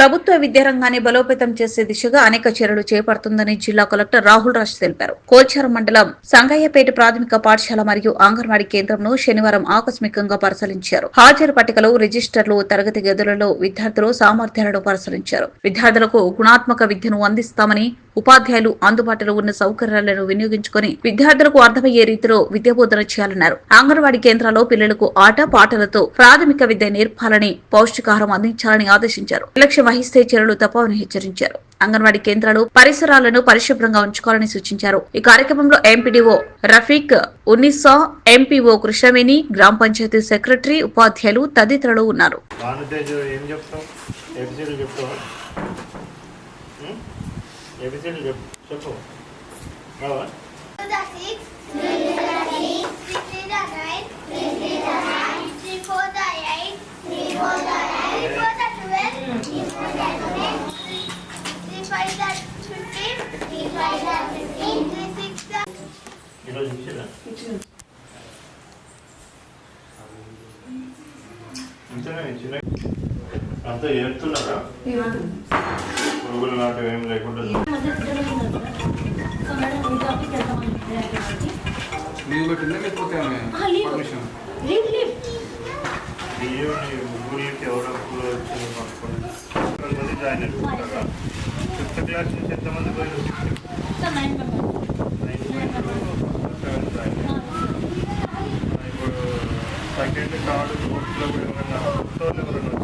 ప్రభుత్వ విద్యారంగాన్ని బలోపేతం చేసే దిశగా అనేక చర్యలు చేపడుతుందని జిల్లా కలెక్టర్ రాహుల్ రాజ్ తెలిపారు. కోల్చారం మండలం సంగయ్యపేట ప్రాథమిక పాఠశాల మరియు అంగన్వాడీ కేంద్రంను శనివారం ఆకస్మికంగా పరిశీలించారు. హాజరు పట్టికలు రిజిస్టర్లు తరగతి గదులలో విద్యార్థులు సామర్థ్యాలను పరిశీలించారు. విద్యార్థులకు గుణాత్మక విద్యను అందిస్తామని ఉపాధ్యాయులు అందుబాటులో ఉన్న సౌకర్యాలను వినియోగించుకొని విద్యార్థులకు అర్థమయ్యే రీతిలో విద్యాబోధన చేయాలన్నారు. అంగన్వాడీ కేంద్రాల్లో పిల్లలకు ఆట పాటలతో ప్రాథమిక విద్య నేర్పాలని పౌష్టికాహారం అందించాలని ఆదేశించారు. నిర్లక్ష్యం వహిస్తే చర్యలు తప్పవని హెచ్చరించారు. అంగన్వాడీ కేంద్రాలు పరిసరాలను పరిశుభ్రంగా ఉంచుకోవాలని సూచించారు. ఈ కార్యక్రమంలో ఎంపీడీఓ రఫీక్ ఉన్నిసా ఎంపీఓ కృష్ణవేణి గ్రామ పంచాయతీ సెక్రటరీ ఉపాధ్యాయులు తదితరులు ఉన్నారు. ఏబిసిడి చెప్పు చెప్పు రావా ఈరోజు ఇచ్చిరా అంతేనా ఇచ్చినా అంతా ఏడుతున్నారా పురుగులు లాంటివి ఏం లేకుండా లీవ్ పెట్టిందా లేకపోతే పర్మిషన్? బియ్యంని ముగ్గురికి ఎవరో కొంతమంది జాయిన్ అయిపోతారా ఫిఫ్త్ క్లాస్ నుంచి ఎంతమంది పోయారు? ఇప్పుడు సెకండ్ థర్డ్ ఫోర్త్లో కూడా ఏమన్నా ఫిఫ్త్ వాళ్ళు ఎవరైనా